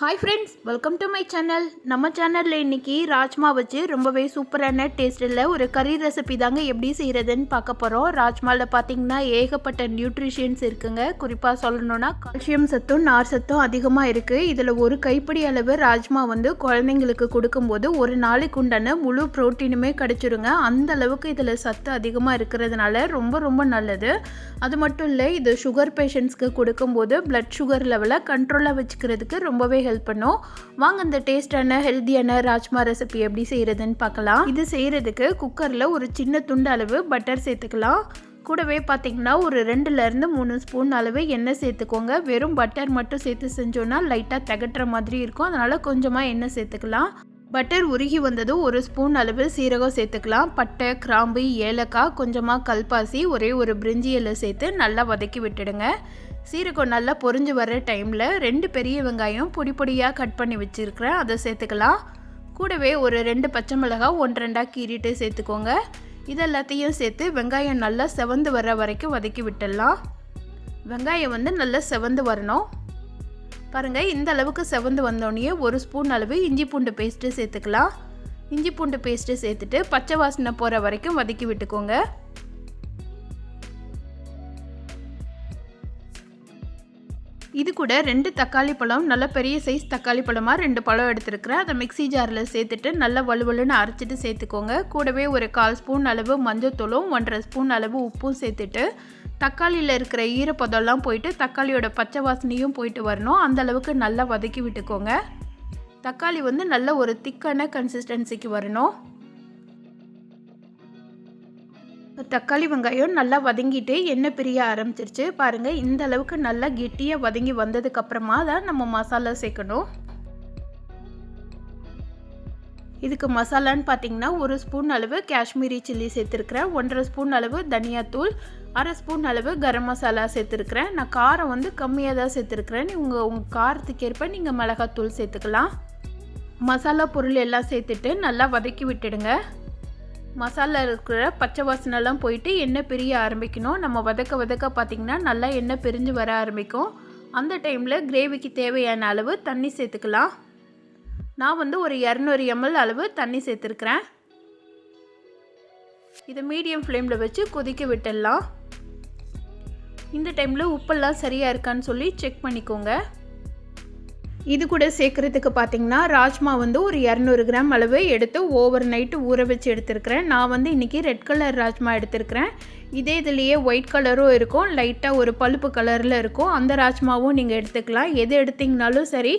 Hi friends welcome to my channel நம்ம சேனலில் இன்றைக்கி ராஜ்மா வச்சு ரொம்பவே சூப்பரான டேஸ்ட்டில் ஒரு கறி ரெசிபி தாங்க எப்படி செய்கிறதுன்னு பார்க்க போகிறோம் ராஜ்மாவில் பார்த்தீங்கன்னா ஏகப்பட்ட நியூட்ரிஷியன்ஸ் இருக்குங்க. குறிப்பாக சொல்லணும்னா கால்சியம் சத்தும் நார் சத்தும் அதிகமாக இருக்குது இதில் ஒரு கைப்பிடி அளவு ராஜ்மா வந்து குழந்தைங்களுக்கு கொடுக்கும்போது ஒரு நாளைக்கு உண்டான முழு ப்ரோட்டீனுமே கிடச்சிருங்க. அந்த அளவுக்கு இதில் சத்து அதிகமாக இருக்கிறதுனால ரொம்ப ரொம்ப நல்லது. அது மட்டும் இல்லை இது சுகர் பேஷண்ட்ஸ்க்கு கொடுக்கும்போது ப்ளட் சுகர் லெவலை கண்ட்ரோலாக வச்சுக்கிறதுக்கு ரொம்பவே ஹெல்ப் பண்ணும். வாங்க இந்த டேஸ்டான ஹெல்த்தியான ராஜ்மா ரெசிபி எப்படி செய்கிறதுன்னு பார்க்கலாம். இது செய்கிறதுக்கு குக்கரில் ஒரு சின்ன துண்டு அளவு பட்டர் சேர்த்துக்கலாம். கூடவே பார்த்தீங்கன்னா ஒரு ரெண்டுலேருந்து மூணு ஸ்பூன் அளவு எண்ணெய் சேர்த்துக்கோங்க. வெறும் பட்டர் மட்டும் சேர்த்து செஞ்சோன்னா லைட்டாக தகட்டுற மாதிரி இருக்கும். அதனால் கொஞ்சமாக எண்ணெய் சேர்த்துக்கலாம். பட்டர் உருகி வந்ததும் ஒரு ஸ்பூன் அளவு சீரகம் சேர்த்துக்கலாம். பட்டை கிராம்பு ஏலக்காய் கொஞ்சமாக கல்பாசி ஒரே ஒரு பிரிஞ்சி இலை சேர்த்து நல்லா வதக்கி விட்டுடுங்க. சீரகம் நல்லா பொரிஞ்சு வர டைமில் ரெண்டு பெரிய வெங்காயம் பொடி பொடியாக கட் பண்ணி வச்சுருக்கிறேன். அதை சேர்த்துக்கலாம். கூடவே ஒரு ரெண்டு பச்சை மிளகாய் ஒன்று ரெண்டாக கீறிட்டு சேர்த்துக்கோங்க. இது எல்லாத்தையும் சேர்த்து வெங்காயம் நல்லா செவந்து வர வரைக்கும் வதக்கி விட்டுடலாம். வெங்காயம் வந்து நல்லா செவந்து வரணும். பாருங்கள் இந்த அளவுக்கு செவந்து வந்தோடனே ஒரு ஸ்பூன் அளவு இஞ்சி பூண்டு பேஸ்ட்டு சேர்த்துக்கலாம். இஞ்சி பூண்டு பேஸ்ட்டு சேர்த்துட்டு பச்சை வாசனை போகிற வரைக்கும் வதக்கி விட்டுக்கோங்க. இது கூட ரெண்டு தக்காளி பழம் நல்ல பெரிய சைஸ் தக்காளி பழமாக ரெண்டு பழம் எடுத்துருக்குறேன். அதை மிக்சி ஜாரில் சேர்த்துட்டு நல்லா வலுவலுன்னு அரைச்சிட்டு சேர்த்துக்கோங்க. கூடவே ஒரு கால் ஸ்பூன் அளவு மஞ்சத்தூளும் ஒன்றரை ஸ்பூன் அளவு உப்பும் சேர்த்துட்டு தக்காளியில் இருக்கிற ஈரப்பதம்லாம் போயிட்டு தக்காளியோட பச்சை வாசனையும் போயிட்டு வரணும். அந்த அளவுக்கு நல்லா வதக்கி விட்டுக்கோங்க. தக்காளி வந்து நல்ல ஒரு திக்கான கன்சிஸ்டன்சிக்கு வரணும். தக்காளி வெங்காயம் நல்லா வதங்கிட்டு எண்ணெய் பிரிய ஆரம்பிச்சிருச்சு. பாருங்கள் இந்த அளவுக்கு நல்லா கெட்டியாக வதங்கி வந்ததுக்கப்புறமா தான் நம்ம மசாலா சேர்க்கணும். இதுக்கு மசாலான்னு பார்த்தீங்கன்னா ஒரு ஸ்பூன் அளவு காஷ்மீரி சில்லி சேர்த்துருக்குறேன். ஒன்றரை ஸ்பூன் அளவு தனியாத்தூள் அரை ஸ்பூன் அளவு கரம் மசாலா சேர்த்துருக்குறேன். நான் காரம் வந்து கம்மியாக தான் சேர்த்துருக்குறேன். உங்கள் உங்கள் காரத்துக்கு ஏற்ப நீங்கள் மிளகாத்தூள் சேர்த்துக்கலாம். மசாலா பொருள் எல்லாம் சேர்த்துட்டு நல்லா வதக்கி விட்டுடுங்க. மசாலா இருக்கிற பச்சை வாசனைலாம் போயிட்டு எண்ணெய் பிரிய ஆரம்பிக்கணும். நம்ம வதக்க வதக்க பார்த்திங்கன்னா நல்லா எண்ணெய் பிரிஞ்சு வர ஆரம்பிக்கும். அந்த டைமில் கிரேவிக்கு தேவையான அளவு தண்ணி சேர்த்துக்கலாம். நான் வந்து ஒரு இரநூறு எம்எல் அளவு தண்ணி சேர்த்துருக்குறேன். இதை மீடியம் ஃப்ளேமில் வச்சு கொதிக்க விட்டுடலாம். இந்த டைமில் உப்பெல்லாம் சரியாக இருக்கான்னு சொல்லி செக் பண்ணிக்கோங்க. இது கூட சேர்க்குறதுக்கு பார்த்தீங்கன்னா ராஜ்மா வந்து ஒரு இரநூறு கிராம் அளவு எடுத்து ஓவர் நைட்டு ஊற வச்சு எடுத்துருக்கிறேன். நான் வந்து இன்றைக்கி ரெட் கலர் ராஜ்மா எடுத்துருக்கிறேன். இதே இதுலேயே ஒயிட் கலரும் இருக்கும். லைட்டாக ஒரு பழுப்பு கலரில் இருக்கும். அந்த ராஜ்மாவும் நீங்கள் எடுத்துக்கலாம். எது எடுத்திங்கனாலும் சரி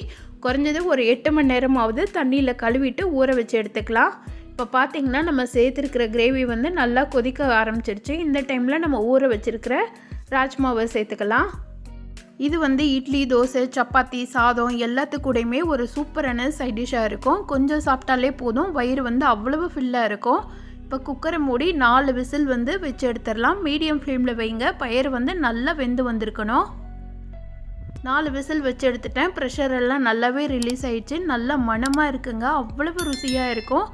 குறைஞ்சது ஒரு எட்டு மணி நேரமாவது தண்ணியில் கழுவிட்டு ஊற வச்சு எடுத்துக்கலாம். இப்போ பார்த்தீங்கன்னா நம்ம சேர்த்துருக்கிற கிரேவி வந்து நல்லா கொதிக்க ஆரம்பிச்சிருச்சு. இந்த டைமில் நம்ம ஊற வச்சுருக்கிற ராஜ்மாவை சேர்த்துக்கலாம். இது வந்து இட்லி தோசை சப்பாத்தி சாதம் எல்லாத்துக்கூடையுமே ஒரு சூப்பரான சைட் டிஷ்ஷாக இருக்கும். கொஞ்சம் சாப்பிட்டாலே போதும். வயிறு வந்து அவ்வளவு ஃபில்லாக இருக்கும். இப்போ குக்கரை மூடி நாலு விசில் வந்து வச்சு எடுத்துடலாம். மீடியம் ஃப்ளேமில் வைங்க. பயிர் வந்து நல்லா வெந்து வந்திருக்கணும். நாலு விசில் வச்சு எடுத்துட்டேன். ப்ரெஷர் எல்லாம் நல்லாவே ரிலீஸ் ஆயிடுச்சு. நல்லா மனமாக இருக்குங்க. அவ்வளவு ருசியாக இருக்கும்.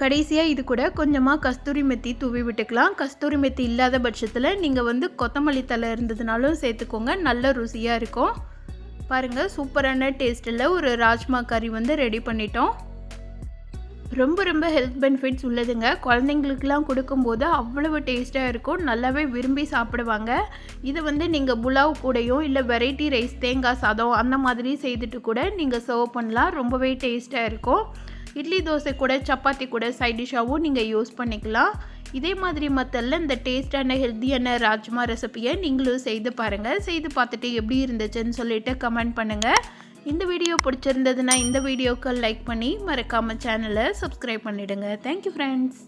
கடைசியாக இது கூட கொஞ்சமாக கஸ்தூரி மெத்தி தூவி விட்டுக்கலாம். கஸ்தூரி மெத்தி இல்லாத பட்சத்தில் நீங்கள் வந்து கொத்தமல்லி தலை இருந்ததுனாலும் சேர்த்துக்கோங்க. நல்ல ருசியாக இருக்கும். பாருங்கள் சூப்பரான டேஸ்ட்டில் ஒரு ராஜ்மா கறி வந்து ரெடி பண்ணிட்டோம். ரொம்ப ரொம்ப ஹெல்த் பெனிஃபிட்ஸ் உள்ளதுங்க. குழந்தைங்களுக்குலாம் கொடுக்கும்போது அவ்வளவு டேஸ்ட்டாக இருக்கும். நல்லாவே விரும்பி சாப்பிடுவாங்க. இதை வந்து நீங்கள் புலாவ் கூடையும் இல்லை வெரைட்டி ரைஸ் தேங்காய் சாதம் அந்த மாதிரி செய்துட்டு கூட நீங்கள் சர்வ் பண்ணலாம். ரொம்பவே டேஸ்ட்டாக இருக்கும். இட்லி தோசை கூட சப்பாத்தி கூட சைட் டிஷ்ஷாகவும் நீங்கள் யூஸ் பண்ணிக்கலாம். இதே மாதிரி மற்றல்ல இந்த டேஸ்டான ஹெல்த்தியான ராஜ்மா ரெசிப்பியை நீங்களும் செய்து பாருங்கள் செய்து பார்த்துட்டு எப்படி இருந்துச்சுன்னு சொல்லிட்டு கமெண்ட் பண்ணுங்கள் இந்த வீடியோ பிடிச்சிருந்ததுன்னா இந்த வீடியோக்கு லைக் பண்ணி மறக்காமல் சேனலை சப்ஸ்கிரைப் பண்ணிவிடுங்க தேங்க்யூ ஃப்ரெண்ட்ஸ்